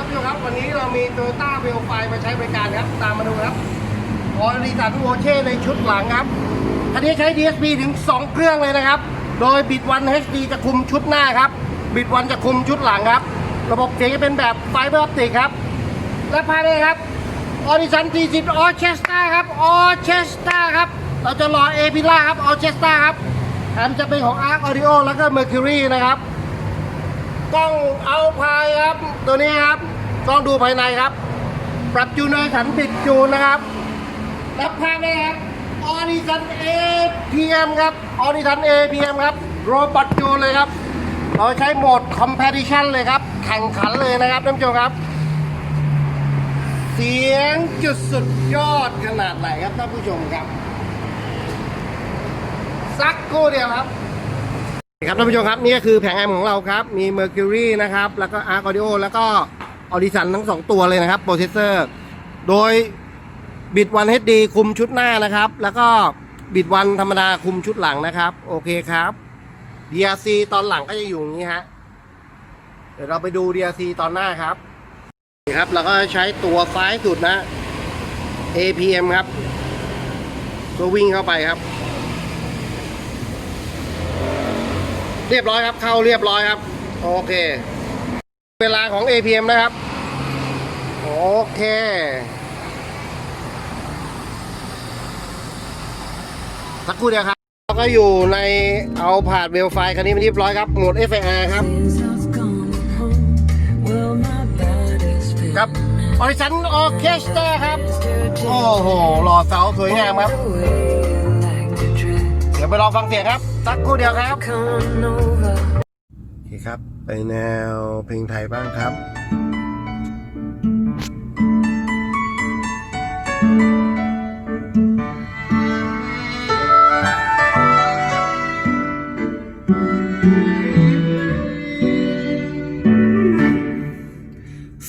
ครับทุกครับวันนี้เรามีโต้าเวลไฟมาใช้บริการครับ ตามมาดูครับออริสันโวเช่ในชุดหลังครับคันนี้ใช้ DSP ถึง 2 เครื่องเลยนะครับ โดยบิดวัน HD จะคุมชุดหน้าครับ บิดวันจะคุมชุดหลังครับ ระบบเสียงจะเป็นแบบไฟเบอร์ออปติกครับ และภายในครับออริสัน40ออเชสตาครับออเชสตาครับ เราจะรอเอพิล่าครับออเชสตาครับแถมจะเป็นของ Arc Audio แล้วก็ Mercury นะครับ กล้องเอาพายครับ ตัวนี้ครับกล้องดูภายในครับ ปรับจูนในสันปิดจูนนะครับ รับภาพได้ครับออริสัน APM ครับออริสัน APM ครับโรบอทจูนเลยครับ เราใช้โหมด Competition เลยครับ แข่งขันเลยนะครับท่านผู้ชมครับ เสียงจุดสุดยอดขนาดไหนครับท่านผู้ชมครับ สักครู่เดียวครับ ครับท่านผู้ชมครับนี่ก็คือแผงแอมของเราครับ มี Mercury นะครับ แล้วก็ Arc Audio แล้วก็ Audition ทั้งสองตัวเลยนะครับโปรเซสเซอร์โดยบิดวัน HD คุมชุดหน้านะครับ แล้วก็บิดวันธรรมดาคุมชุดหลังนะครับ โอเคครับ DRC ตอนหลังก็จะอยู่อย่างนี้ฮะเดี๋ยวเราไปดู DRC ตอนหน้าครับนี่ครับเราก็ใช้ตัวซ้ายสุดนะ APM ครับ ตัววิ่งเข้าไปครับ เรียบร้อยครับ เข้าเรียบร้อยครับ โอเค เวลาของ APM นะครับ โอเคสักครู่เดียวครับเราก็อยู่ในเอาผ่านเวลไฟคันนี้มาเรียบร้อยครับโหมด FIR ครับ ครับออริชันออเคสตราครับ โอ้โหหล่อเสาสวยงามครับ ยวไปลองฟังเสียงครับสักครู่เดียวครับโอเคครับ ไปแนวเพลงไทยบ้างครับ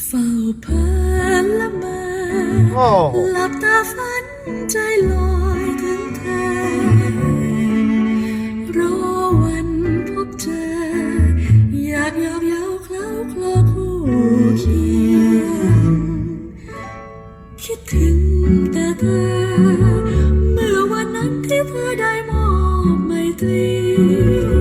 เฝ้าเพลินละเมอโอ้โหหลับตาฝันใจลอยถึงเธอ เคียง คิดถึงแต่เธอ เมื่อวันนั้นที่เธอได้มอบไมตรี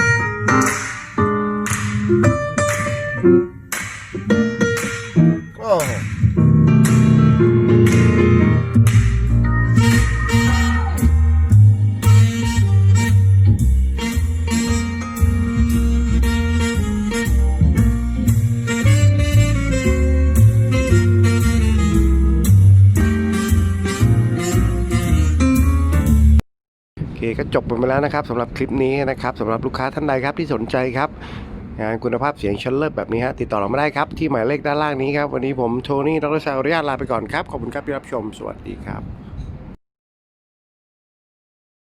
คก็จบไปแล้วนะครับสำหรับคลิปนี้นะครับสำหรับลูกค้าท่านใดครับที่สนใจครับ งานคุณภาพเสียงชั้นเลิศแบบนี้ฮะติดต่อเราไม่ได้ครับ ที่หมายเลขด้านล่างนี้ครับ วันนี้ผมโทนี่ดรชาอนุญาตลาไปก่อนครับ ขอบคุณครับที่รับชมสวัสดีครับ